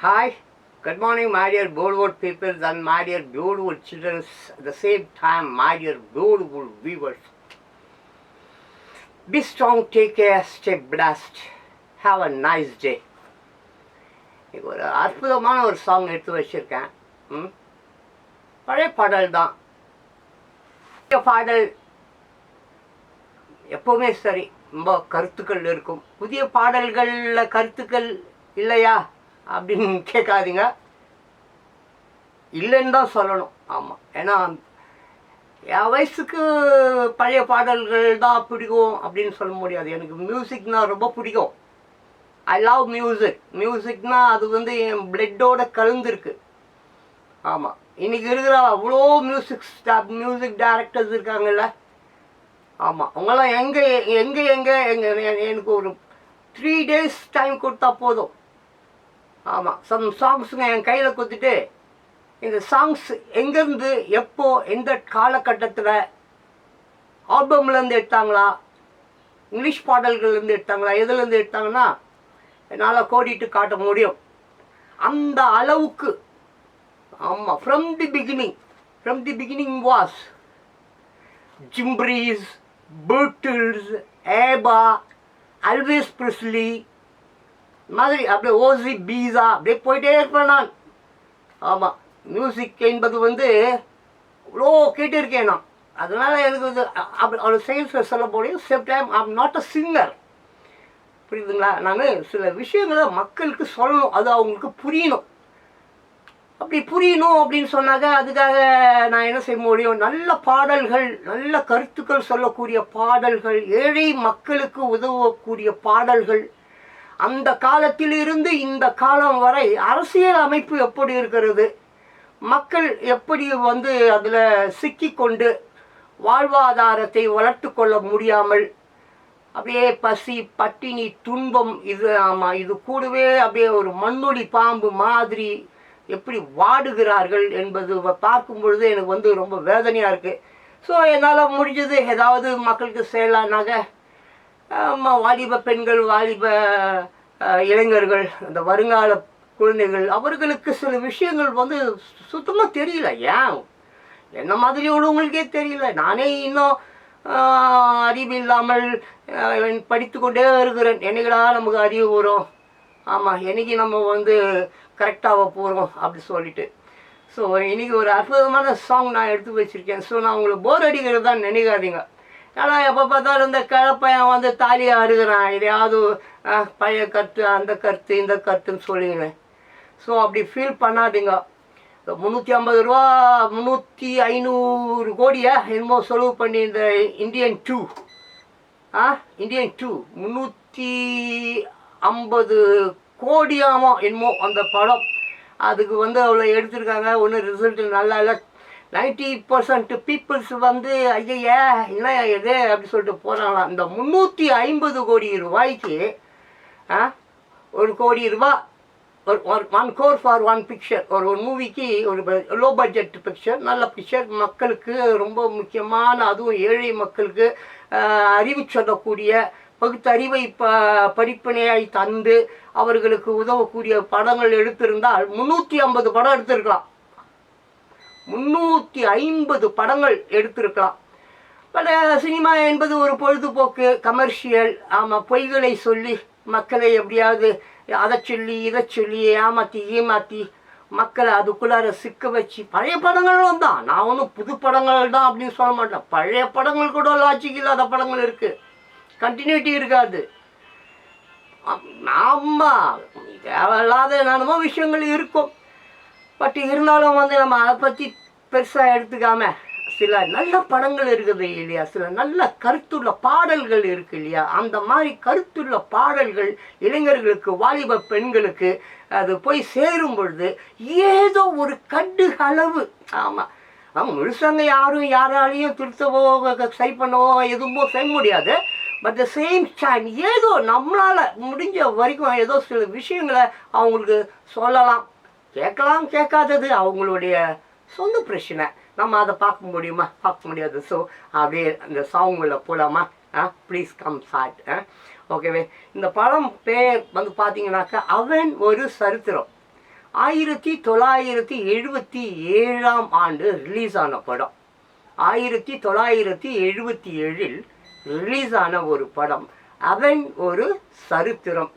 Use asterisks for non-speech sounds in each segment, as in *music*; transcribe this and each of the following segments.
Hi, good morning, my dear Bollywood people and my dear Bollywood children. At the same time, my dear Bollywood viewers. Be strong, take care, stay blessed. Have a nice day. ஒரு அற்புதமான ஒரு song எடுத்து வச்சிருக்கேன் ம் பழைய பாடல் தான் பழைய பாடல் எப்பவுமே சரி ரொம்ப கருத்துக்கள் இருக்கும் புதிய பாடல்களில் கருத்துக்கள் இல்லையா அப்படின்னு *laughs* கேட்காதீங்க. இல்லைன்னு தான் சொல்லணும். ஆமாம் ஏன்னா என் வயசுக்கு பழைய பாடல்கள் தான் பிடிக்கும் அப்படின்னு சொல்ல முடியாது. எனக்கு மியூசிக்னால் ரொம்ப பிடிக்கும். ஐ லவ் மியூசிக் மியூசிக்னால் அது வந்து என் பிளட்டோட கலந்துருக்கு. ஆமாம் இன்னைக்கு இருக்கிற அவ்வளோ மியூசிக் ஸ்டாப் மியூசிக் டைரக்டர்ஸ் இருக்காங்கல்ல. ஆமாம் அவங்களாம் எங்கே எங்கே எங்கே எங்கே எனக்கு ஒரு த்ரீ டேஸ் டைம் கொடுத்தா போதும். ஆமாம் சம் சாங்ஸுங்க என் கையில் கொடுத்துட்டு இந்த சாங்ஸ் எங்கேருந்து எப்போ எந்த காலகட்டத்தில் ஆல்பம்லேருந்து எடுத்தாங்களா இங்கிலீஷ் பாடல்கள்லேருந்து எடுத்தாங்களா எதுலேருந்து எடுத்தாங்கன்னா என்னால் கோடிட்டு காட்ட முடியும். அந்த அளவுக்கு ஆமாம் from the beginning from the beginning was ஜிம்ப்ரீஸ் பர்ட்டில்ஸ் ஏபா அல்வேஸ் பிரிஸ்லி மாதிரி அப்படியே ஓசி பீஸா அப்படியே போயிட்டே இருப்பேன் நான். ஆமாம் மியூசிக் என்பது வந்து இவ்வளோ கேட்டிருக்கேன் நான். அதனால எனக்கு வந்து அப்படி அவ்வளோ சேல்ஸில் சொல்ல போடையும் same time I'm not a singer புரியுதுங்களா? நான் சில விஷயங்களை மக்களுக்கு சொல்லணும். அது அவங்களுக்கு புரியணும். அப்படி புரியணும் அப்படின்னு சொன்னாக்க அதுக்காக நான் என்ன செய்ய முடியும்? நல்ல பாடல்கள் நல்ல கருத்துக்கள் சொல்லக்கூடிய பாடல்கள் ஏழை மக்களுக்கு உதவக்கூடிய பாடல்கள் அந்த காலத்திலிருந்து இந்த காலம் வரை அரசியல் அமைப்பு எப்படி இருக்கிறது? மக்கள் எப்படி வந்து அதில் சிக்கிக்கொண்டு வாழ்வாதாரத்தை வளர்த்து கொள்ள முடியாமல் அப்படியே பசி பட்டினி துன்பம் இது ஆமாம் இது கூடவே அப்படியே ஒரு மண்ணொலி பாம்பு மாதிரி எப்படி வாடுகிறார்கள் என்பது பார்க்கும் பொழுது எனக்கு வந்து ரொம்ப வேதனையாக இருக்குது ஸோ என்னால் முடிஞ்சது ஏதாவது மக்களுக்கு செய்யலான்னாக்க வாலிப பெண்கள் வாலிப இளைஞர்கள் அந்த வருங்கால குழந்தைகள் அவர்களுக்கு சில விஷயங்கள் வந்து சுத்தமாக தெரியல ஏன்? என்ன மாதிரி உள்ளவங்களுக்கே தெரியல. நானே இன்னும் அறிவு இல்லாமல் படித்து கொண்டே இருக்கிறேன். என்னைக்கடா நமக்கு அறிவு வரும்? ஆமாம் என்னைக்கு நம்ம வந்து கரெக்டாக போகிறோம் அப்படி சொல்லிட்டு. ஸோ இன்றைக்கி ஒரு அற்புதமான சாங் நான் எடுத்து வச்சுருக்கேன். ஸோ நான் உங்களுக்கு போர் அடிக்கிறது தான் நினைக்காதீங்க. ஏன்னா எப்போ பார்த்தாலும் இந்த கிழப்பையன் வந்து தாலியாக அறுகிறான் எதையாவது ஆஹ், பழைய கருத்து அந்த கருத்து இந்த கருத்துன்னு சொல்லிடுவேன் ஸோ அப்படி ஃபீல் பண்ணாதீங்க. முந்நூற்றி ஐம்பது ரூபா முந்நூற்றி ஐநூறு கோடியை என்னமோ செலவு பண்ணி இந்த இந்தியன் டூ. ஆ இந்தியன் டூ முந்நூற்றி ஐம்பது கோடியாமோ என்னமோ அந்த படம். அதுக்கு வந்து அவ்வளோ எடுத்திருக்காங்க. ஒன்றும் ரிசல்ட் நல்லா இல்லை. நைன்டி பர்சன்ட் பீப்புள்ஸ் வந்து ஐயையே என்ன இது? அப்படி சொல்லிட்டு போகிறாங்களா இந்த முந்நூற்றி ஐம்பது கோடி ரூபாய்க்கு ஆ ஒரு கோடி ரூபா ஒரு one crore for one picture ஒரு ஒரு மூவிக்கு ஒரு லோ பட்ஜெட் பிக்சர் நல்ல பிக்சர் மக்களுக்கு ரொம்ப முக்கியமான அதுவும் ஏழை மக்களுக்கு அறிவு சொல்லக்கூடிய பகுத்தறிவை ப படிப்பினையாய் தந்து அவர்களுக்கு உதவக்கூடிய படங்கள் எடுத்திருந்தால் முந்நூற்றி ஐம்பது படம் எடுத்திருக்கலாம். முன்னூற்றி ஐம்பது படங்கள் எடுத்திருக்கலாம். பல சினிமா என்பது ஒரு பொழுதுபோக்கு கமர்ஷியல் ஆமாம் பொய்களை சொல்லி மக்களை எப்படியாவது அதை சொல்லி இதை சொல்லி ஏமாற்றி ஏமாற்றி மக்களை அதுக்குள்ளார சிக்க வச்சு பழைய படங்களும் தான். நான் ஒன்றும் புது படங்கள் தான் அப்படின்னு சொல்ல மாட்டேன். பழைய படங்கள் கூட லாஜிக் இல்லாத படங்கள் இருக்குது கண்டினியூட்டி இருக்காது. ஆமாம் தேவையில்லாத என்னென்னமோ விஷயங்கள் இருக்கும். பட் இருந்தாலும் வந்து நம்ம அதை பற்றி பெருசாக எடுத்துக்காம சில நல்ல படங்கள் இருக்குது இல்லையா? சில நல்ல கருத்துள்ள பாடல்கள் இருக்கு இல்லையா? அந்த மாதிரி கருத்துள்ள பாடல்கள் இளைஞர்களுக்கு வாலிப பெண்களுக்கு அது போய் சேரும் பொழுது ஏதோ ஒரு கண்டு அளவு ஆமாம் ஆமாம் முழுசாங்க யாரும் யாராலையும் திருத்தவோ சரி பண்ணவோ எதுவுமோ செய்ய முடியாது. பட் த சேம் டைம் ஏதோ நம்மளால் முடிஞ்ச வரைக்கும் ஏதோ சில விஷயங்களை அவங்களுக்கு சொல்லலாம். கேட்கலாம் கேட்காதது. அவங்களுடைய சொந்த பிரச்சனை. நம்ம அதை பார்க்க முடியுமா? பார்க்க முடியாது. ஸோ அப்படியே அந்த சாங்குள்ள போகலாமா ஆ ப்ளீஸ் கம் சாட் ஓகேவே இந்த படம் பேர் வந்து பார்த்தீங்கன்னாக்கா அவன் ஒரு சரித்திரம். ஆயிரத்தி தொள்ளாயிரத்தி எழுபத்தி ஏழாம் ஆண்டு ரிலீஸ் ஆன படம். ஆயிரத்தி தொள்ளாயிரத்தி எழுபத்தி ஏழில் ரிலீஸ் ஆன ஒரு படம். அவன் ஒரு சரித்திரம்.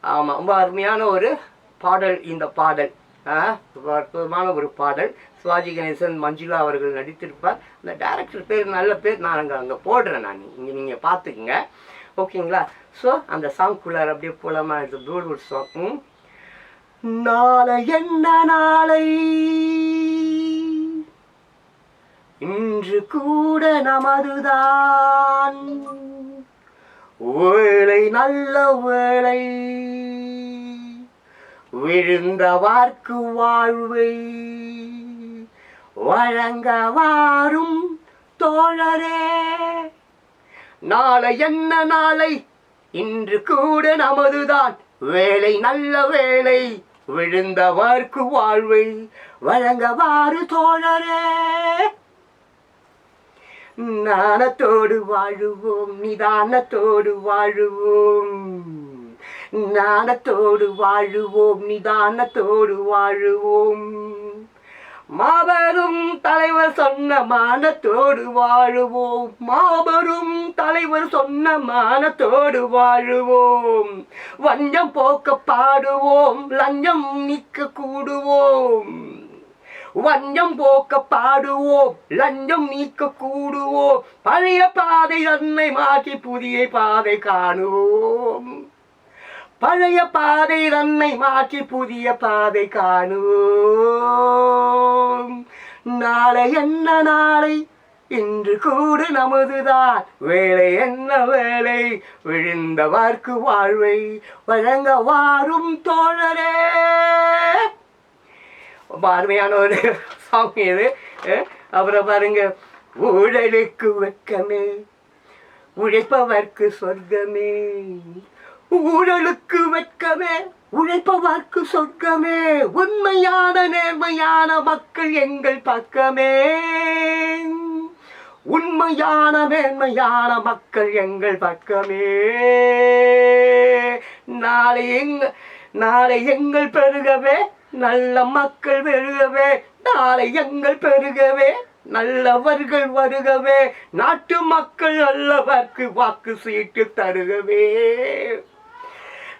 ஆமாம் ரொம்ப அருமையான ஒரு பாடல் இந்த பாடல். ஆ, அற்புதமான ஒரு பாடல். சிவாஜி கணேசன் மஞ்சுளா அவர்கள் நடித்திருப்பார். அந்த டேரக்டர் பேர் நல்ல பேர் நான் அங்கே அங்கே போடுறேன் நான். இங்கே நீங்கள் பார்த்துக்குங்க. ஓகேங்களா? ஸோ அந்த சாங்க்குள்ளார அப்படியே போலாமா? இது பியூட்டிஃபுல் சாங் ம். நாளை என்ன நாளை? இன்று கூட நமதுதான். வேளை நல்ல வேளை விழுந்த வார்க்கு வாழ்வை வழங்க வாரும் தோழரே. நாளை என்ன நாளை? இன்று கூட நமதுதான். வேலை நல்ல வேலை விழுந்தவர்க்கு வாழ்வை வழங்கவாறு தோழரே. நாணத்தோடு வாழுவோம் நிதானத்தோடு வாழுவோம். நாணத்தோடு வாழுவோம் நிதானத்தோடு வாழுவோம். மாபெரும் தலைவர் சொன்ன மானத்தோடு வாழுவோம். மாபெரும் தலைவர் சொன்ன மானத்தோடு வாழுவோம். வஞ்சம் போக்க பாடுவோம் லஞ்சம் நீக்க கூடுவோம். வஞ்சம் போக்க பாடுவோம் லஞ்சம் நீக்க கூடுவோம். பழைய பாதை தன்னை மாற்றி புதிய பாதை காணுவோம். பழைய பாதை தன்னை மாற்றி புதிய பாதை காணும். நாளை என்ன நாளை? இன்று கூடு நமதுதான். வேலை என்ன வேலை விழுந்த வார்க்கு வாழ்வை வழங்க வாரும் தோழரே. ரொம்ப அருமையான ஒரு சாங் இது. அப்புறம் பாருங்க ஊழலுக்கு வெக்கமே உழைப்பவர்க்கு சொர்க்கமே ஊழலுக்கு வெட்கமே உழைப்பவர்க்கு சொர்க்கமே உண்மையான நேர்மையான மக்கள் எங்கள் பக்கமே. உண்மையான நேர்மையான மக்கள் எங்கள் பக்கமே. நாளை எங்க நாளை எங்கள் பெருகவே நல்ல மக்கள் பெருகவே நாளை எங்கள் பெருகவே நல்லவர்கள் வருகவே நாட்டு மக்கள் நல்லவர்க்கு வாக்கு சீட்டு தருகவே.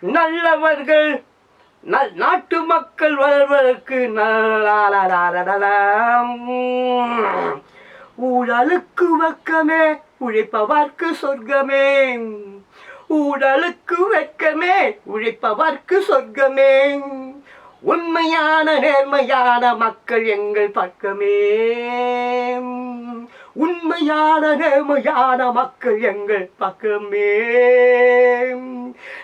நல்லவர்கள் நல் நாட்டு மக்கள் வளர்வதற்கு ஊழலுக்கு வக்கமே உழைப்பவர்க்கு சொர்க்கமே. ஊழலுக்கு வெக்கமே உழைப்பவர்க்கு சொர்க்கமே. உண்மையான நேர்மையான மக்கள் எங்கள் பக்கமே. உண்மையான நேர்மையான மக்கள் எங்கள் பக்கமே.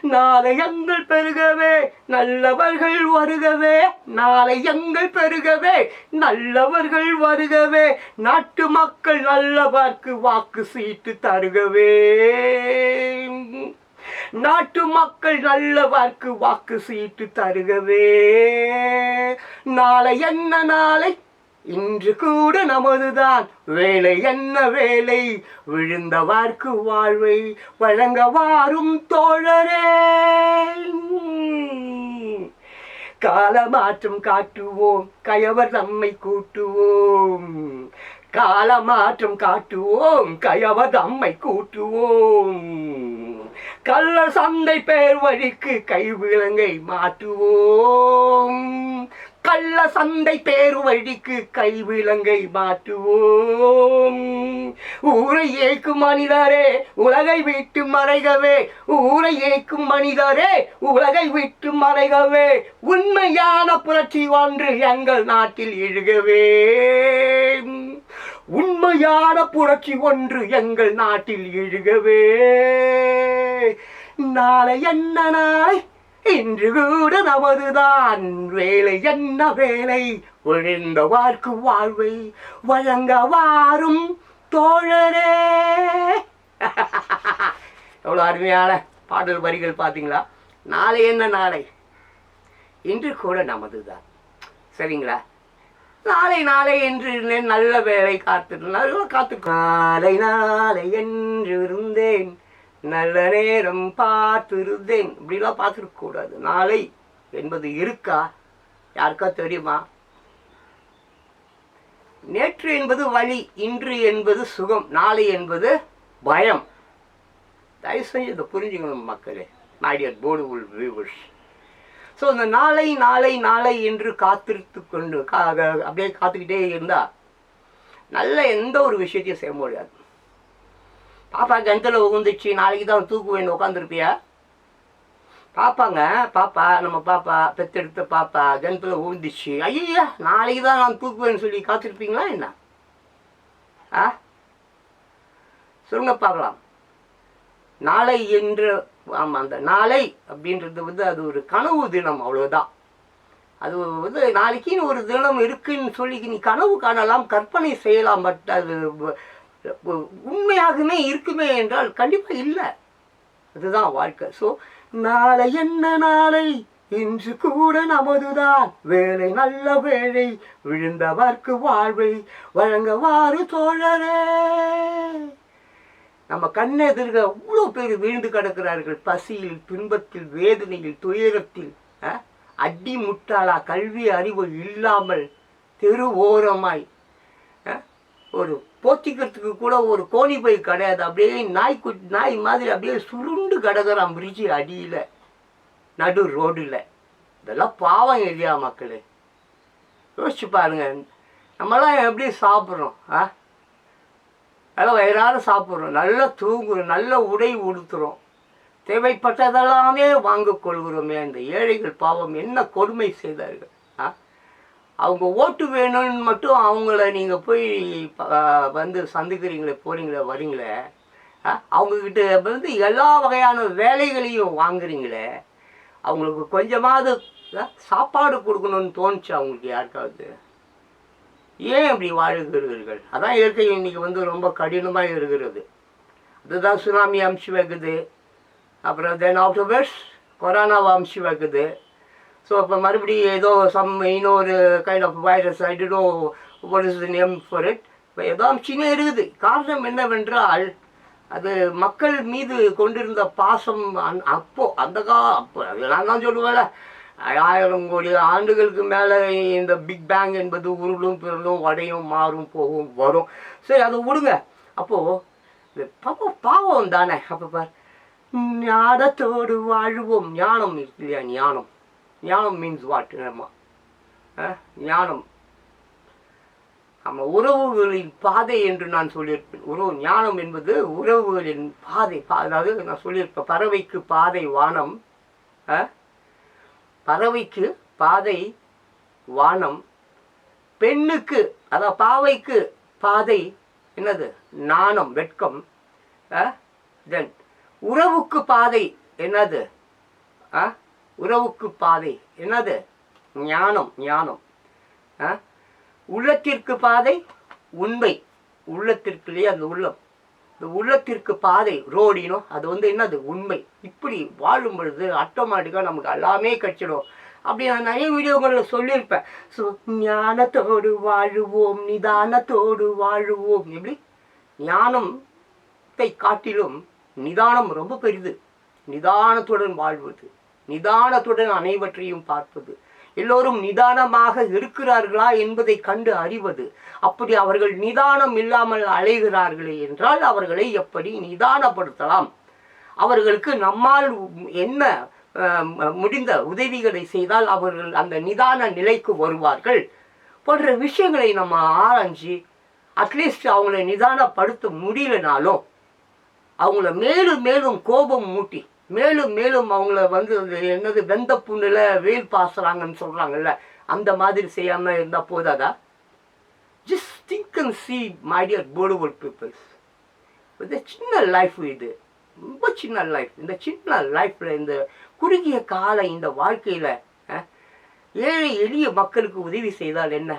நாளை எங்கள் பெருகவே நல்லவர்கள் வருகவே. நாளை எங்கள் பெருகவே நல்லவர்கள் வருகவே. நாட்டு மக்கள் நல்லவர்க்கு வாக்கு சீட்டு தருகவே. நாட்டு மக்கள் நல்லவர்க்கு வாக்கு சீட்டு தருகவே. நாளை என்ன நாளை? இன்று கூட நமதுதான். வேலை என்ன வேலை? விழுந்தவார்க்கு வாழ்வை வழங்க வாரும் தோழரே. காலமாற்றம் காட்டுவோம். கயவர் நம்மை கூட்டுவோம். காலமாற்றம் காட்டுவோம். கயவர் தம்மை கூட்டுவோம். கள்ள சந்தை பேர் வழிக்கு கைவிலங்கை மாற்றுவோம். கள்ள சந்தை பேரு வழிக்கு கைவிலங்கை மாற்றுவோம். ஊரை ஏக்கும் மனிதரே உலகை விட்டு மறைகவே. ஊரை ஏக்கும் மனிதரே உலகை விட்டு மறைகவே. உண்மையான புரட்சி ஒன்று எங்கள் நாட்டில் எழுகவே உண்மையான புரட்சி ஒன்று எங்கள் நாட்டில் எழுகவே நாளை என்ன நாளை? இன்று கூட நமதுதான் வேலை என்ன வேலை? ஒழிந்த வார்க்கு வாழ்வை வழங்க வாரும் தோழரே. *laughs* எவ்வளோ அருமையான பாடல் வரிகள் பார்த்தீங்களா? நாளை என்ன நாளை? இன்று கூட நமதுதான். சரிங்களா? நாளை நாளை என்று இருந்தேன் நல்ல வேலை காத்திருந்தேன் காத்து நாளை நாளை என்று இருந்தேன் நல்ல நேரம் பார்த்திருந்தேன். இப்படிலாம் பார்த்துருக்க கூடாது நாளை என்பது இருக்கா? யாருக்கா தெரியுமா? நேற்று என்பது வழி இன்று என்பது சுகம் நாளை என்பது பயம். தயவு செஞ்சு இதை புரிஞ்சுக்கணும் மக்களே. நாடியர் போர்டு உள் வியூவர்ஸ் ஸோ இந்த நாளை நாளை நாளை என்று காத்திருத்து கொண்டு கா அப்படியே காத்துக்கிட்டே இருந்தா நல்ல எந்த ஒரு விஷயத்தையும் செய்ய முடியாது. பாப்பா கிணத்துல உகுந்துச்சு நாளைக்கு தான் தூக்குவேன்னு உட்காந்துருப்பியா பாப்பாங்க பாப்பா நம்ம பாப்பா பெத்தெடுத்த பாப்பா கிணத்துல உகுந்துச்சு. ஐயா நாளைக்கு தான் நான் தூக்குவேன்னு சொல்லி காத்திருப்பீங்களா என்ன? ஆ? சொல்லுங்க பார்க்கலாம். நாளை என்று ஆமாம் அந்த நாளை அப்படின்றது வந்து அது ஒரு கனவு தினம் அவ்வளவுதான். அது வந்து நாளைக்குன்னு ஒரு தினம் இருக்குன்னு சொல்லி நீ கனவு காணலாம் கற்பனை செய்யலாம் பட் அது உண்மையாகவே இருக்குமே என்றால் கண்டிப்பாக இல்லை. அதுதான் வாழ்க்கை. ஸோ நாளை என்ன நாளை? இன்று கூட நமதுதான். வேலை நல்ல வேலை விழுந்தவர்க்கு வாழ்வை வழங்கவாறு தோழரே. நம்ம கண்ணெதிர்க அவ்வளோ பேர் வீழ்ந்து கிடக்கிறார்கள். பசியில் துன்பத்தில் வேதனையில் துயரத்தில் அடி முட்டாளா கல்வி அறிவு இல்லாமல் தெரு ஓரமாய் ஒரு போத்திக்கிறதுக்கு கூட ஒரு கோணி பை கிடையாது. அப்படியே நாய் கு நாய் மாதிரி அப்படியே சுருண்டு கிடக்குறான் பிரிட்ஜி அடியில் நடு ரோடில் இதெல்லாம் பாவம் இல்லையா மக்களே? யோசிச்சு பாருங்க. நம்மலாம் எப்படி சாப்பிட்றோம் ஆ? நல்லா வயிறார சாப்பிட்றோம். நல்லா தூங்குறோம் நல்ல உடை உடுத்துறோம். தேவைப்பட்டதெல்லாமே வாங்கிக் கொள்கிறோமே. அந்த ஏழைகள் பாவம் என்ன கொடுமை செய்தார்கள்? அவங்க ஓட்டு வேணும்னு மட்டும் அவங்கள நீங்கள் போய் வந்து சந்திக்கிறீங்களே போகிறீங்களே வரீங்களே அவங்கக்கிட்ட வந்து எல்லா வகையான வேலைகளையும் வாங்குறீங்களே அவங்களுக்கு கொஞ்சமாவது சாப்பாடு கொடுக்கணும்னு தோணுச்சு அவங்களுக்கு யாருக்காவது? ஏன் அப்படி வாழ்கிறீர்கள்? அதான் இயற்கை இன்னைக்கு வந்து ரொம்ப கடினமாக இருக்கிறது. அதுதான் சுனாமி அமுச்சு வைக்குது. அப்புறம் தென் ஆஃப்டர்வர்ஸ் கொரோனாவை அமுச்சு வைக்குது. ஸோ இப்போ மறுபடியும் ஏதோ சம் இன்னொரு kind of virus I do name for it இப்போ ஏதோ அமுச்சினே இருக்குது. காரணம் என்னவென்றால் அது மக்கள் மீது கொண்டிருந்த பாசம் அந் அப்போ அந்த கா அப்போ நான் தான் சொல்லுவேன்ல. ஆயிரம் கோடி ஆண்டுகளுக்கு மேலே இந்த பிக் பேங் என்பது உருளும் பிறலும் உடையும் மாறும் போகும் வரும். சரி அதை விடுங்க. அப்போது இது பாப்பா பாவம் தானே. அப்போ பார் ஞானத்தோடு வாழ்வோம். ஞானம் இருக்கு இல்லையா? ஞானம். ஞானம் மீன்ஸ் வாட் நம்ம ஞானம். நம்ம உறவுகளின் பாதை என்று நான் சொல்லியிருப்பேன். உறவு ஞானம் என்பது உறவுகளின் பாதை. அதாவது நான் சொல்லியிருப்பேன் பறவைக்கு பாதை வானம் ஆ? பறவைக்கு பாதை வானம் பெண்ணுக்கு அதாவது பாவைக்கு பாதை என்னது? நாணம் வெட்கம் தென் உறவுக்கு பாதை என்னது? ஆ? உறவுக்கு பாதை. என்னது? ஞானம் ஞானம். ஆ? உள்ளத்திற்கு பாதை உண்மை. உள்ளத்திற்குள்ளேயே அந்த உள்ளம். இந்த உள்ளத்திற்கு பாதை ரோடினோ அது வந்து என்னது? உண்மை. இப்படி வாழும் பொழுது ஆட்டோமேட்டிக்காக நமக்கு எல்லாமே கிடைச்சிடும். அப்படி நான் நிறைய வீடியோகளில் சொல்லியிருப்பேன். ஸோ ஞானத்தோடு வாழுவோம் நிதானத்தோடு வாழுவோம். எப்படி? ஞானத்தை காட்டிலும் நிதானம் ரொம்ப பெரிது. நிதானத்துடன் வாழ்வது. நிதானத்துடன் அனைவற்றையும் பார்ப்பது எல்லோரும் நிதானமாக இருக்கிறார்களா என்பதை கண்டு அறிவது. அப்படி அவர்கள் நிதானம் இல்லாமல் அலைகிறார்களே என்றால் அவர்களை எப்படி நிதானப்படுத்தலாம்? அவர்களுக்கு நம்மால் என்ன முடிந்த உதவிகளை செய்தால் அவர்கள் அந்த நிதான நிலைக்கு வருவார்கள்? போன்ற விஷயங்களை நம்ம ஆராய்ஞ்சு அட்லீஸ்ட் அவங்கள நிதானப்படுத்த முடியலனாலும் அவங்கள மேலும் மேலும் கோபம் மூட்டி மேலும் மேலும் அவங்கள வந்து என்னது வெந்த புண்ணில் வெயில் பாசுறாங்கன்னு சொல்கிறாங்கல்ல அந்த மாதிரி செய்யாமல் இருந்தால் போதாதா? Just think and see my dear dear peoples இது சின்ன லைஃப் இது ரொம்ப சின்ன லைஃப் இந்த சின்ன லைஃப்பில் இந்த குறுகிய கால இந்த வாழ்க்கையில் ஏழை எளிய மக்களுக்கு உதவி செய்தால் என்ன?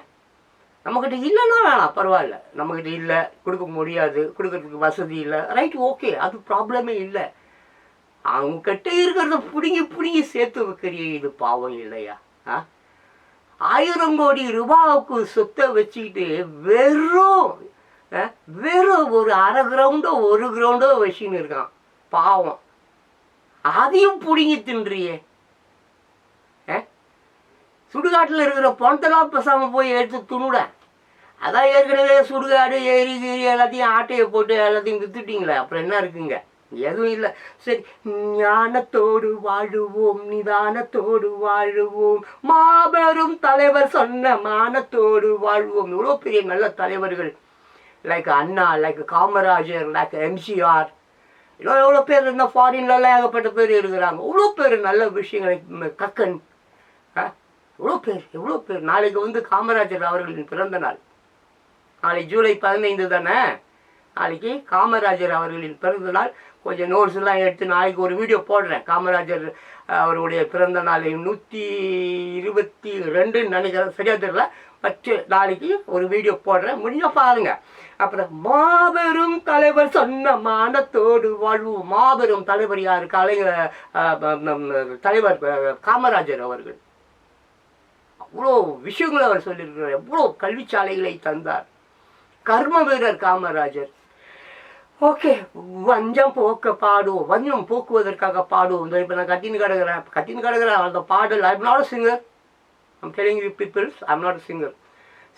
நம்மக்கிட்ட இல்லைன்னா வேணாம் பரவாயில்ல. நம்மக்கிட்ட இல்லை கொடுக்க முடியாது கொடுக்கறதுக்கு வசதி இல்லை. ரைட் ஓகே அது ப்ராப்ளமே இல்லை. அவங்க கிட்ட இருக்கிறத பிடுங்கி பிடுங்கி சேர்த்து வைக்கிறிய இது பாவம் இல்லையா? ஆ? ஆயிரம் கோடி ரூபாவுக்கு சொத்தை வச்சுக்கிட்டு வெறும் ஆ, வெறும் ஒரு அரை கிரவுண்டோ ஒரு கிரவுண்டோ வச்சுன்னு இருக்கான். பாவம். அதையும் பிடுங்கி தின்றியே. ஆ? சுடுகாட்டில் இருக்கிற பணத்தெல்லாம் பேசாமல் போய் எடுத்து துணுட அதான் ஏற்கனவே சுடுகாடு ஏரி கீரி எல்லாத்தையும் ஆட்டையை போட்டு எல்லாத்தையும் வித்துட்டீங்களே அப்புறம் என்ன இருக்குங்க? எதுவும் இல்லை. சரி ஞானத்தோடு வாழுவோம் நிதானத்தோடு வாழுவோம். மாபெரும் தலைவர் சொன்ன மானத்தோடு வாழ்வோம். இவ்வளோ பெரிய நல்ல தலைவர்கள். Like Anna like Kamarajar like MGR இன்னும் எவ்வளோ பேர் இருந்தால் ஃபாரின்லலாம் ஏகப்பட்ட பேர் இருக்கிறாங்க. இவ்வளோ பேர் நல்ல விஷயங்களை கக்கன். ஆ? பேர் எவ்வளோ பேர். நாளைக்கு வந்து காமராஜர் அவர்களின் பிறந்த நாள். நாளைக்கு ஜூலை பதினைந்து தானே? நாளைக்கு காமராஜர் அவர்களின் பிறந்த நாள் கொஞ்சம் நோட்ஸ்லாம் எடுத்து நாளைக்கு ஒரு வீடியோ போடுறேன். காமராஜர் அவருடைய பிறந்த நாள் நூற்றி இருபத்தி ரெண்டுன்னு நினைக்கிறேன். சரியா தெரியல? பத்து நாளைக்கு ஒரு வீடியோ போடுறேன். முடிஞ்ச பாருங்க. அப்புறம் மாபெரும் தலைவர் சொன்ன மானத்தோடு வாழ்வோம். மாபெரும் தலைவர் யார்? கலைஞர் தலைவர் காமராஜர் அவர்கள். அவ்வளோ விஷயங்களை அவர் சொல்லியிருக்கிறார். எவ்வளோ கல்விச்சாலைகளை தந்தார். கர்ம வீரர் காமராஜர். ஓகே. வஞ்சம் போக்க பாடுவோம். வஞ்சம் போக்குவதற்காக பாடுவோம். இந்த இப்போ நான் கத்தின்னு கிடக்கிறேன் கத்தின்னு கிடக்கிறேன் அந்த பாடல் I'm not singer I'm telling you peoples I'm not singer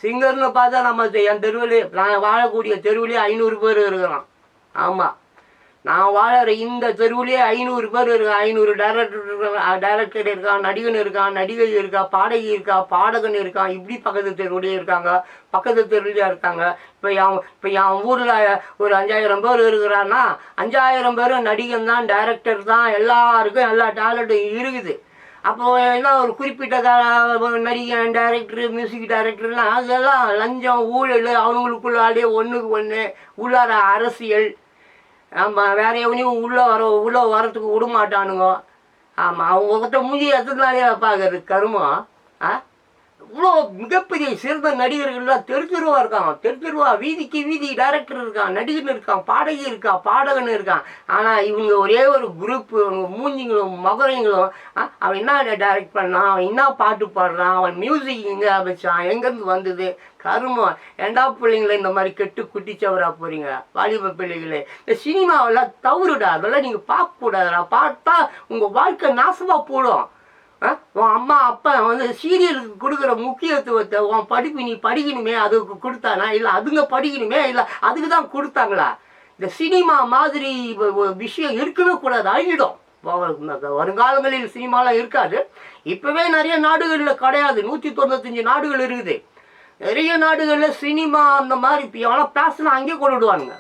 சிங்கர்னு பார்த்தா நம்ம என் தெருவிலே நான் வாழக்கூடிய தெருவிலே ஐநூறு பேர் இருக்கிறான். ஆமாம் நான் வாழற இந்த தெருவிலே ஐநூறு பேர் இருக்கா ஐநூறு டைரக்டர் இருக்கான் டைரக்டர் இருக்கான் நடிகன் இருக்கான் நடிகை இருக்கா பாடகி இருக்கா பாடகன் இருக்கான் இப்படி பக்கத்து தெருவிலே இருக்காங்க. பக்கத்து தெருவிலே இருக்காங்க. இப்போ என் இப்போ என் ஊரில் ஒரு அஞ்சாயிரம் பேர் இருக்கிறான்னா அஞ்சாயிரம் பேரும் நடிகன் தான் டைரக்டர் தான் எல்லாருக்கும் எல்லா டேலண்ட்டும் இருக்குது. அப்போ என்ன ஒரு குறிப்பிட்ட நடிகன் டைரக்டர் மியூசிக் டைரக்டர்லாம் அதெல்லாம் லஞ்சம் ஊழல் அவங்களுக்குள்ளாலே ஒன்றுக்கு ஒன்று உள்ளார அரசியல். ஆமாம் வேற எவனையும் உள்ளே வர உள்ளே வரத்துக்கு விட மாட்டானுங்க ஆமாம் அவங்க கிட்ட மூஞ்சி எத்தனாலே பார்க்கறது கருமம். ஆ? இவ்வளோ மிகப்பெரிய சிறந்த நடிகர்கள்லாம் தெரு இருக்கான் தெரு வீதிக்கு வீதி டைரக்டர் இருக்கான் நடிகன் இருக்கான் பாடகி இருக்கா பாடகன் இருக்கான். ஆனால் இவங்க ஒரே ஒரு குரூப் இவங்க மூஞ்சிங்களும் மகரங்களும் அவன் என்ன டைரக்ட் பண்ணான்? அவன் என்ன பாட்டு பாடுறான்? அவன் மியூசிக் எங்கே வச்சான் எங்கேருந்து வந்தது? கருமம். ஏண்டா பிள்ளைங்களை இந்த மாதிரி கெட்டு குட்டிச்சவரா போறீங்க? வாலிப பிள்ளைகளே. இந்த சினிமாவெல்லாம் தவறுடா. அதெல்லாம் நீங்கள் பார்க்கக்கூடாதுடா. பார்த்தா உங்கள் வாழ்க்கை நாசமாக போடும். உன் அம்மா அப்பா வந்து சீரியலுக்கு கொடுக்குற முக்கியத்துவத்தை உன் படிப்பு நீ படிக்கணுமே அதுக்கு கொடுத்தானா? இல்லை அதுங்க படிக்கணுமே? இல்லை அதுக்கு தான் கொடுத்தாங்களா? இந்த சினிமா மாதிரி விஷயம் இருக்கவே கூடாது அழிடும் வருங்காலங்களில் சினிமாலாம் இருக்காது. இப்போவே நிறைய நாடுகளில் கிடையாது. நூற்றி தொண்ணூத்தஞ்சு நாடுகள் இருக்குது. நிறைய நாடுகளில் சினிமா அந்த மாதிரி இப்போ எவ்வளோ பேசினா அங்கேயே கொண்டு விடுவானுங்க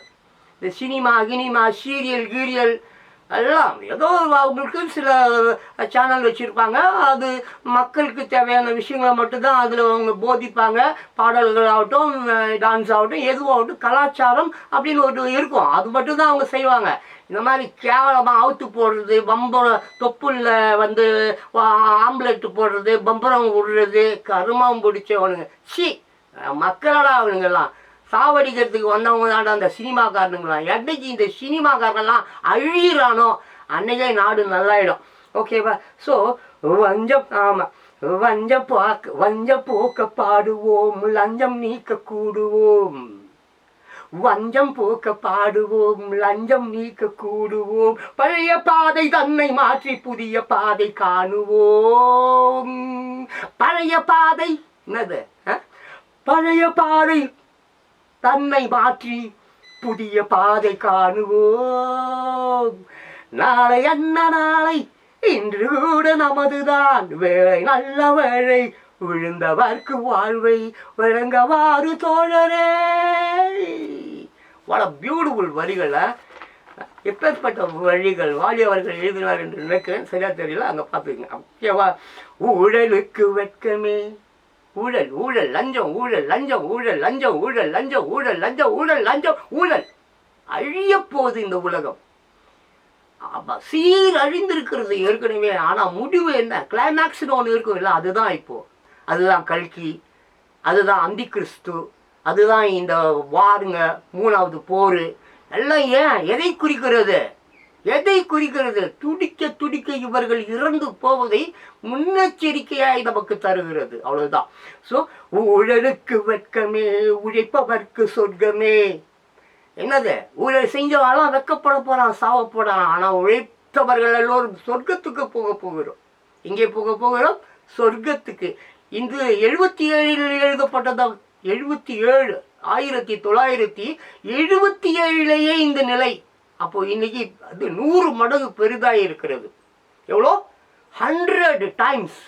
இந்த சினிமா கினிமா சீரியல் கீரியல் எல்லாம் ஏதோ ஒரு அவங்களுக்கு சில சேனல் வச்சுருப்பாங்க. அது மக்களுக்கு தேவையான விஷயங்களை மட்டும்தான் அதில் அவங்க போதிப்பாங்க. பாடல்கள் ஆகட்டும் டான்ஸ் ஆகட்டும் எதுவாகட்டும் கலாச்சாரம் அப்படின்னு ஒரு இருக்கும். அது மட்டும்தான் அவங்க செய்வாங்க. இந்த மாதிரி கேவலமாக அவுத்து போடுறது பம்பரம் தொப்புளில் வந்து ஆம்லெட்டு போடுறது பம்பரம் விடுறது கருமம் பிடிச்சவனுங்க. சி மக்களடா அவனுங்கெல்லாம். சாவடிக்கிறதுக்கு வந்தவங்க தான்டா அந்த சினிமாக்காரனுங்களாம். என்னைக்கு இந்த சினிமாக்காரங்கெல்லாம் அழியிறானோ அன்னைக்கே நாடு நல்லாயிடும். ஓகேவா ஸோ வஞ்சம் ஆமாம் வஞ்சம் பாக்க வஞ்ச போக்க பாடுவோம். லஞ்சம் நீக்க கூடுவோம். வஞ்சம் போக்க பாடுவோம். லஞ்சம் நீக்க கூடுவோம். பழைய பாதை தன்னை மாற்றி புதிய பாதை காணுவோம். பழைய பாதை என்னது? ஆ? பழைய பாதை தன்னை மாற்றி புதிய பாதை காணுவோம். நாளை என்ன நாளை? இன்று கூட நமதுதான். வேலை நல்ல வேலை விழுந்தவர்க்கு வாழ்வை வழங்கவாறு தோழரே. வட பியூட்டிஃபுல் வரிகளை. எப்பேற்பட்ட வழிகள் வாலியவர்கள் எழுதினார் என்று நினைக்கிறேன். சரியா தெரியல அங்கே பார்த்துக்கங்க. ஓகேவா ஊழலுக்கு வெட்கமே. ஊழல் ஊழல் லஞ்சம் ஊழல் லஞ்சம் ஊழல் லஞ்சம் ஊழல் லஞ்சம் ஊழல் லஞ்சம் ஊழல் லஞ்சம் ஊழல். அழிய போகுது இந்த உலகம். ஆமா சீர் அழிந்திருக்கிறது ஏற்கனவே ஆனா முடிவு என்ன? கிளைமேக்ஸ்னு ஒன்று இருக்கும் இல்லை அதுதான் இப்போ. அதுதான் கல்கி அதுதான் அந்தி கிறிஸ்து அதுதான் இந்த வாருங்க மூணாவது போர். எல்லாம் ஏன்? எதை குறிக்கிறது? எதை குறிக்கிறது? துடிக்க துடிக்க இவர்கள் இறந்து போவதை முன்னெச்சரிக்கையாய் நமக்கு தருகிறது. அவ்வளவுதான். ஸோ ஊழலுக்கு வெட்கமே உழைப்பவர்க்கு சொர்க்கமே. என்னது? ஊழல் செஞ்சவெல்லாம் வெக்கப்பட போறான் சாவ போறான். ஆனா உழைத்தவர்கள் எல்லோரும் சொர்க்கத்துக்கு போக போகிறோம். இங்கே போக போகிறோம்? சொர்க்கத்துக்கு. இந்த எழுபத்தி ஏழில் எழுதப்பட்டதா எழுபத்தி ஏழு ஆயிரத்தி தொள்ளாயிரத்தி எழுபத்தி ஏழிலேயே இந்த நிலை அப்போ இன்னைக்கு அது நூறு மடங்கு பெரிதாக இருக்கிறது. எவ்வளோ? ஹண்ட்ரட் டைம்ஸ்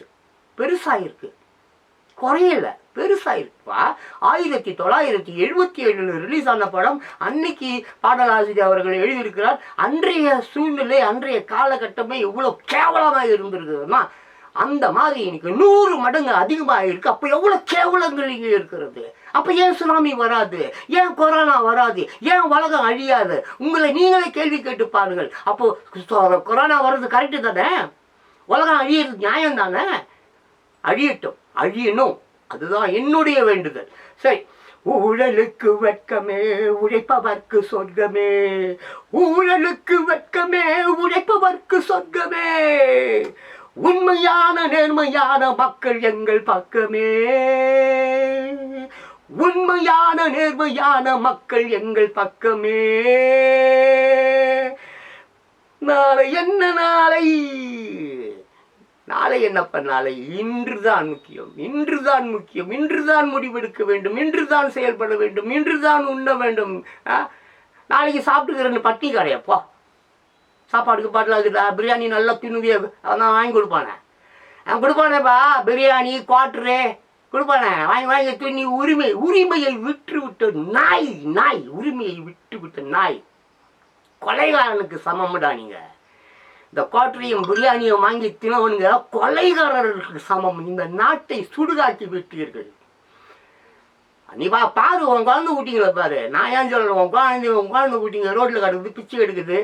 பெருசாயிருக்கு குறையல பெருசாயிருப்பா ஆயிரத்தி தொள்ளாயிரத்தி எழுபத்தி ஏழில் ரிலீஸ் ஆன படம் அன்னைக்கு பாடலாசிரியர் அவர்கள் எழுதியிருக்கிறார். அன்றைய சூழ்நிலை அன்றைய காலகட்டமே எவ்வளோ கேவலமாக இருந்திருக்குதுன்னா அந்த மாதிரி இன்னைக்கு நூறு மடங்கு அதிகமாக இருக்கு அப்போ எவ்வளோ கேவலங்கள் இங்கே இருக்கிறது? அப்போ ஏன் சுனாமி வராது? ஏன் கொரோனா வராது? ஏன் உலகம் அழியாது? உங்களை நீங்களே கேள்வி கேட்டு பாருங்கள் அப்போ கொரோனா வர்றது கரெக்டு தானே? உலகம் அழியிறது நியாயம் தானே? அழியட்டும் அழியணும். அதுதான் என்னுடைய வேண்டுதல். சரி. ஊழலுக்கு வெட்கமே உழைப்பவர்க்கு சொர்க்கமே. ஊழலுக்கு வெட்கமே உழைப்பவர்க்கு சொர்க்கமே. உண்மையான நேர்மையான மக்கள் எங்கள் பக்கமே. உண்மையான நேர்மையான மக்கள் எங்கள் பக்கமே. நாளை என்ன நாளை? நாளை என்னப்ப நாளை? இன்றுதான் முக்கியம். இன்றுதான் முக்கியம். இன்றுதான் முடிவெடுக்க வேண்டும். இன்றுதான் செயல்பட வேண்டும். இன்றுதான் உண்ண வேண்டும். ஆ? நாளைக்கு சாப்பிட்டுக்கிறேன்னு பட்டி கடையப்போ சாப்பாடுக்கு பாட்டில் இருக்குதா. பிரியாணி நல்லா தின்னுவிய. அதான் வாங்கி கொடுப்பானே. அவன் கொடுப்பானேப்பா. பிரியாணி குவாட்ரு கொடுப்பானே? வாங்கி வாங்கி துணி உரிமை உரிமையை விட்டு விட்ட நாய் நாய் உரிமையை விட்டு விட்ட நாய். கொலைகாரனுக்கு சமம்டா நீங்க. இந்த கோட்டரையும் பிரியாணியும் வாங்கி தினவனுங்க கொலைகாரர்களுக்கு சமம். இந்த நாட்டை சுடுகாக்கி விட்டீர்கள். நீ வா பாரு உன் குழந்தை குட்டிங்களை பாரு. நான் ஏன் சொல்கிறேன் உன் குழந்தை உன் குழந்தை குட்டிங்க ரோட்டில் கிடக்குது பிச்சை எடுக்குது.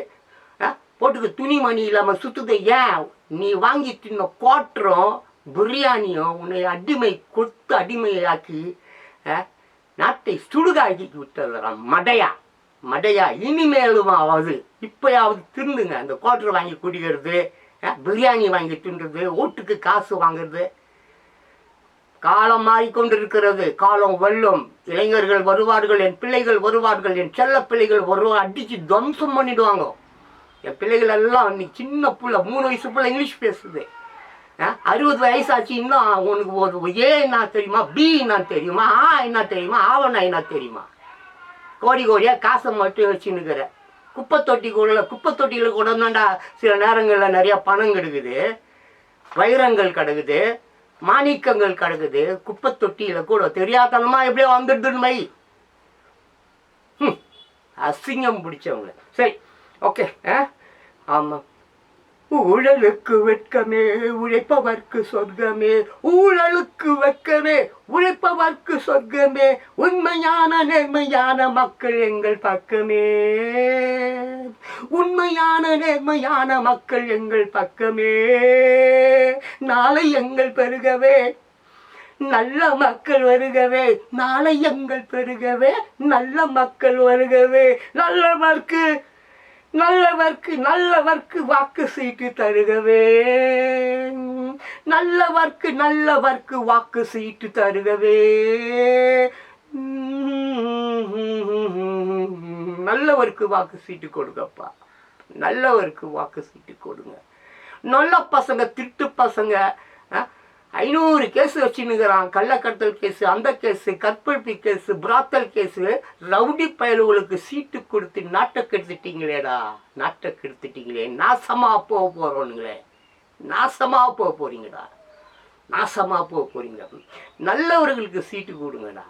போட்டுக்க துணி மணி இல்லாமல் சுத்துது. ஏன்? நீ வாங்கி தின்ன குவாட்டரும் பிரியாணியும் உன்னை அடிமை கொத்து அடிமையாக்கி ஆ? நாட்டை சுடுகாக்கி விட்டுறான் மடையா மடையா இனிமேலும் ஆகாது இப்பயாவது திருந்துங்க. அந்த கோட்டர் வாங்கி குடிக்கிறது ஆ? பிரியாணி வாங்கி தின்றது ஓட்டுக்கு காசு வாங்குறது. காலம் மாறிக்கொண்டிருக்கிறது. காலம் வெல்லும். இளைஞர்கள் வருவார்கள் என் பிள்ளைகள் வருவார்கள் என் செல்ல பிள்ளைகள் வருவாங்க அடிச்சு துவம்சம் பண்ணிடுவாங்க. என் பிள்ளைகள் எல்லாம் இன்னைக்கு சின்ன பிள்ளை மூணு வயசு பிள்ளை இங்கிலீஷ் பேசுது. ஆ, அறுபது வயசாச்சு இன்னும் உனக்கு ஒரு ஏ என்ன தெரியுமா? பி என்ன தெரியுமா? ஆ என்ன தெரியுமா? ஆவண்ணா என்ன தெரியுமா? கோடி கோடியாக காசை மட்டும் வச்சுன்னுக்கிற. குப்பை தொட்டிக்குள்ள குப்பை தொட்டியில் கூட தான்டா சில நேரங்களில் நிறையா பணம் கிடக்குது. வைரங்கள் கிடக்குது. மாணிக்கங்கள் கிடக்குது. குப்பை தொட்டியில் கூட தெரியாதனமா எப்படியோ வந்துடுதுன்னு மை ம், அசிங்கம் பிடிச்சவங்க. சரி ஓகே ஆ? ஆமாம் ஊழலுக்கு வெட்கமே உழைப்பவர்க்கு சொர்க்கமே ஊழலுக்கு வெட்கமே உழைப்பவர்க்கு சொர்க்கமே உண்மையான நேர்மையான மக்கள் எங்கள் பக்கமே. உண்மையான நேர்மையான மக்கள் எங்கள் பக்கமே. நாளை எங்கள் பெருகவே நல்ல மக்கள் வருகவே நாளை எங்கள் பெருகவே நல்ல மக்கள் வருகவே நல்ல மக்கள் நல்லவர்க்கு நல்லவர்க்கு வாக்கு சீட்டு தருகவே நல்லவர்க்கு நல்லவர்க்கு வாக்கு சீட்டு தருகவே நல்லவருக்கு வாக்கு சீட்டு கொடுங்கப்பா. நல்லவருக்கு வாக்கு சீட்டு கொடுங்க. நல்ல பசங்க திட்டு பசங்க ஆ, ஐநூறு கேஸ் வச்சுன்னுக்கிறான். கள்ளக்கடத்தல் கேஸு அந்த கேஸு கற்பழிப்பு கேஸு பிராத்தல் கேஸு ரவுடி பயலுகளுக்கு சீட்டு கொடுத்து நாட்டை கெடுத்துட்டீங்களேடா. நாட்டை கெடுத்துட்டீங்களே. நாசமா போக போகிறோனுங்களே நாசமா போக போறீங்கடா. நாசமா போக போறீங்க. நல்லவர்களுக்கு சீட்டு கொடுங்கடா.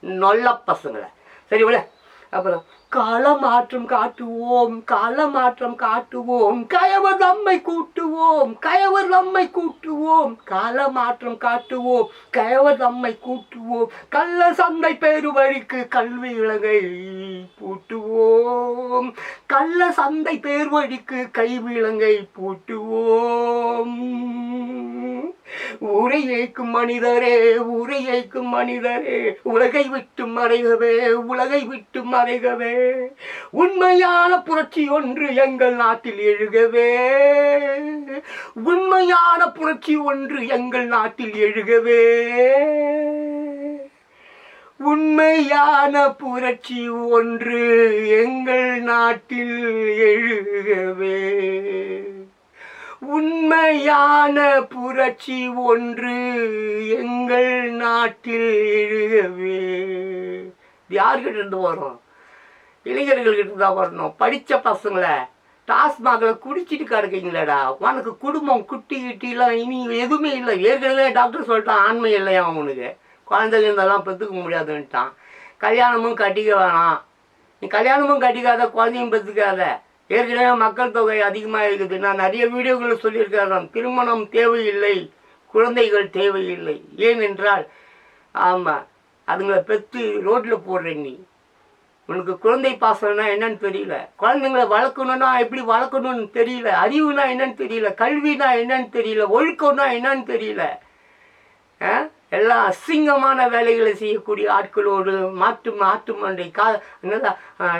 நல்ல பசங்களை. சரி விட. அப்புறம் காலமாற்றம் காட்டுவோம் காலமாற்றம் காட்டுவோம். கயவர் நம்மை கூட்டுவோம் கயவர் நம்மை கூட்டுவோம். காலமாற்றம் காட்டுவோம் கயவர் நம்மை கூட்டுவோம். கள்ள சந்தை பேருவழிக்கு கல்வி இலங்கை பூட்டுவோம். கள்ள சந்தை பேர்வழிக்கு கைவிலங்கை பூட்டுவோம். ஊரை ஏக்கும் மனிதரே ஊரை ஏக்கும் மனிதரே. உலகை விட்டு மறைகவே உலகை விட்டு மறைகவே. உண்மையான புரட்சி ஒன்று எங்கள் நாட்டில் எழுகவே. உண்மையான புரட்சி ஒன்று எங்கள் நாட்டில் எழுகவே. உண்மையான புரட்சி ஒன்று எங்கள் நாட்டில் எழுகவே. உண்மையான புரட்சி ஒன்று எங்கள் நாட்டில் எழுகவே. யார்கிட்ட இருந்து வரும்? இளைஞர்கள்கிட்ட தான் வரணும். படித்த பசங்களை டாஸ்மாகில் குடிச்சிட்டு கிடக்கீங்களேடா. உனக்கு குடும்பம் குட்டி கிட்டிலாம் இனி எதுவுமே இல்லை. ஏற்கனவே டாக்டர் சொல்லிட்டான் ஆண்மை இல்லையா அவனுக்கு குழந்தைங்க இருந்தெல்லாம் பெற்றுக்க முடியாதுன்ட்டான். கல்யாணமும் கட்டிக்க வேணாம். நீ கல்யாணமும் கட்டிக்காத குழந்தையும் பெற்றுக்காத. ஏற்கனவே மக்கள் தொகை அதிகமாக இருக்குது. நான் நிறைய வீடியோக்களில் சொல்லியிருக்கிறேன். திருமணம் தேவையில்லை குழந்தைகள் தேவையில்லை. ஏனென்றால் ஆமாம் அதுங்களை பெற்று ரோட்டில் போடுறேன் நீ. உனக்கு குழந்தை பாசம்னா என்னன்னு தெரியல. குழந்தைங்களை வளர்க்கணும்னா எப்படி வளர்க்கணும்னு தெரியல. அறிவுனா என்னன்னு தெரியல. கல்வினா என்னன்னு தெரியல. ஒழுக்கம்னா என்னன்னு தெரியல. ஆ? எல்லாம் அசிங்கமான வேலைகளை செய்யக்கூடிய ஆட்களோடு மாட்டு மாட்டு மண்டை கா இந்த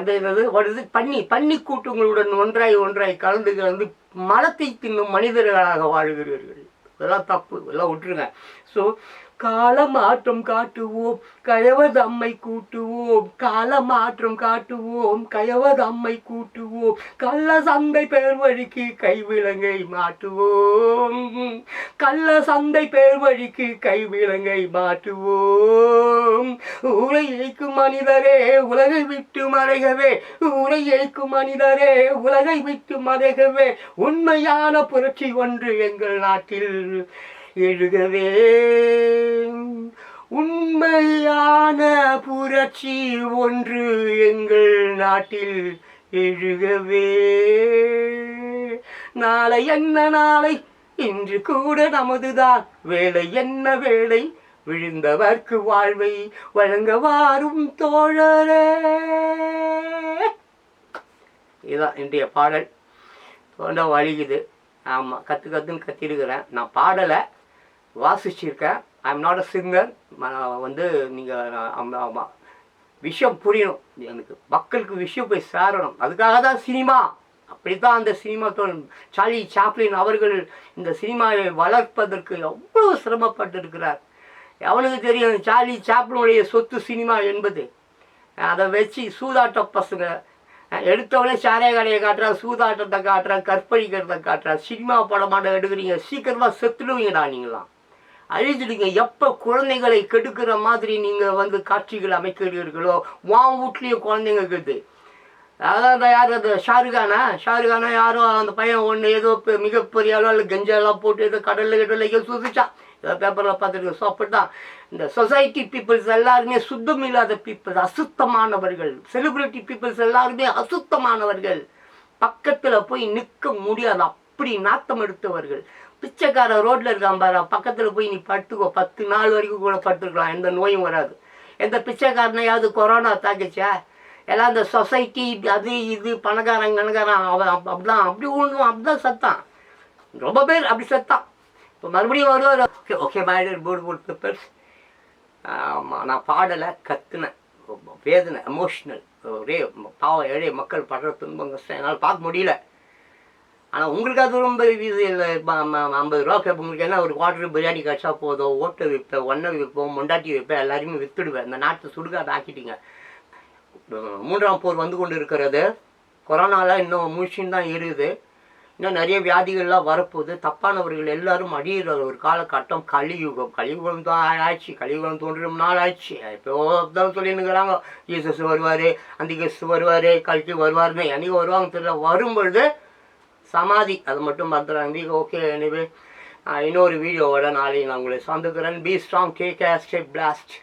என்னது வருது பன்னி பன்னி கூட்டங்களுடன் ஒன்றாய் ஒன்றாய் கலந்து கலந்து மலத்தை தின்னும் மனிதர்களாக வாழ்கிறீர்கள். இதெல்லாம் தப்பு. இதெல்லாம் விட்டுருங்க. ஸோ காலமாற்றம் காட்டுவோம் கயவதம்மை கூட்டுவோம் காலமாற்றம் காட்டுவோம் கயவதம்மை கூட்டுவோம் கள்ள சந்தை பேர் வழிக்கு கைவிலங்கை மாட்டுவோம் கள்ள சந்தை பேர் வழிக்கு கைவிலங்கை மாட்டுவோம் ஊரை ஏய்க்கும் மனிதரே உலகை விட்டு மறைகவே. ஊரை ஏய்க்கும் மனிதரே உலகை விட்டு மறைகவே. உண்மையான புரட்சி ஒன்று எங்கள் நாட்டில். எழுகவே உண்மையான புரட்சி ஒன்று எங்கள் நாட்டில் எழுகவே. நாளை என்ன நாளை? இன்று கூட நமதுதான். வேலை என்ன வேலை விழுந்தவர்க்கு வாழ்வை வழங்க வாரும் தோழரே. இதுதான் இன்றைய பாடல். தொண்டை வலிக்குது ஆமாம் கற்று கற்றுன்னு கத்திருக்கிறேன். நான் பாடலை வாசிச்சிருக்கேன் I am not a singer வந்து நீங்கள் ஆமாம் விஷயம் புரியணும். எனக்கு மக்களுக்கு விஷயம் போய் சேரணும். அதுக்காக தான் சினிமா. அப்படித்தான் அந்த சினிமா தோணும் சார்லி சாப்ளின் அவர்கள் இந்த சினிமாவை வளர்ப்பதற்கு எவ்வளோ சிரமப்பட்டிருக்கிறார். எவனுக்கு தெரியும் சார்லி சாப்ளினுடைய சொத்து சினிமா என்பது. அதை வச்சு சூதாட்ட பசங்க எடுத்தவனே சாரைய கடையை காட்டுறா சூதாட்டத்தை காட்டுறா கற்பழிக்கிறத காட்டுறா சினிமா படமாட்ட எடுக்கிறீங்க சீக்கிரமாக செத்துடுவீங்கடா நீங்களாம். அழிஞ்சிடுங்க. எப்போ குழந்தைகளை கெடுக்கிற மாதிரி நீங்கள் வந்து காட்சிகள் அமைக்கிறீர்களோ உன் வீட்லேயும் குழந்தைங்க இருக்குது அதான் யார் அது ஷாருக்கானா? ஷாருக்கானா யாரோ அந்த பையன் ஒன்று ஏதோ மிகப்பெரிய அளவில் கெஞ்செல்லாம் போட்டு ஏதோ கடலில் கடலில் எங்கேயோ சுதிச்சான் ஏதோ பேப்பரில் பார்த்துருக்கோம் ஸோ அப்படி தான். இந்த சொசைட்டி பீப்புள்ஸ் எல்லாருமே சுத்தம் இல்லாத பீப்புள்ஸ் அசுத்தமானவர்கள். செலிபிரிட்டி பீப்புள்ஸ் எல்லாருமே அசுத்தமானவர்கள். பக்கத்தில் போய் நிற்க முடியாது. அப்படி நாத்தம் எடுத்தவர்கள். பிச்சைக்கார ரோட்டில் இருக்கான் பாரு பக்கத்தில் போய் நீ பட்டுக்கோ பத்து நாள் வரைக்கும் கூட பட்டுருக்கலாம் எந்த நோயும் வராது. எந்த பிச்சைக்காரனையாவது கொரோனா தாக்கிச்சா? எல்லாம் இந்த சொசைட்டி அது இது பணக்காரன் கணக்காரன் அவன் அப்படிதான் அப்படி ஒன்றும் அப்படிதான் சத்தான். ரொம்ப பேர் அப்படி சத்தான். இப்போ மறுபடியும் வருவார். Okay okay matter board board papers ஆமாம் நான் பாடலை கத்துனேன். வேதனை எமோஷ்னல் ஒரே பாவம் ஏழை மக்கள் படுற துன்பம் கஷ்டம் என்னால் பார்க்க முடியல. ஆனால் உங்களுக்கு அது ரொம்ப இது இல்லை. ஐம்பது ரூபா கேட்ப உங்களுக்கு என்ன ஒரு குவார்டர் பிரியாணி கிடச்சா போதும். ஓட்டை விற்பேன் ஒன்றை விற்போம் மொண்டாட்டி விற்பேன் எல்லாரையுமே விற்றுடுவேன் இந்த நாட்டை சுடுகாடு ஆக்கிட்டீங்க. மூன்றாம் போர் வந்து கொண்டு இருக்கிறது கொரோனாலாம் இன்னும் முழிச்சுன்னு தான் இருக்குது இன்னும் நிறைய வியாதிகள்லாம் வரப்போகுது. தப்பானவர்கள் எல்லாரும் அடியிற ஒரு காலகட்டம் கலியுகம். கலியுகம் தான் ஆயிடுச்சு கலியுகம் தோன்றும் நாள் ஆயிடுச்சு இப்போ தான் சொல்லினுங்கிறாங்க ஜீசஸ் வருவார் அந்த அந்திகஸ் வருவார் கல்கி வருவார்னு என்னைக்கு வருவாங்க தெரியல. வரும்பொழுது சமாதி அது மட்டும் பார்த்துறாங்க ஓகே எனவே இன்னொரு வீடியோவோட நாளைக்கு நான் உங்களை சந்திக்கிறேன். பி ஸ்ட்ராங் கே கேஸ்டே பிளாஸ்ட்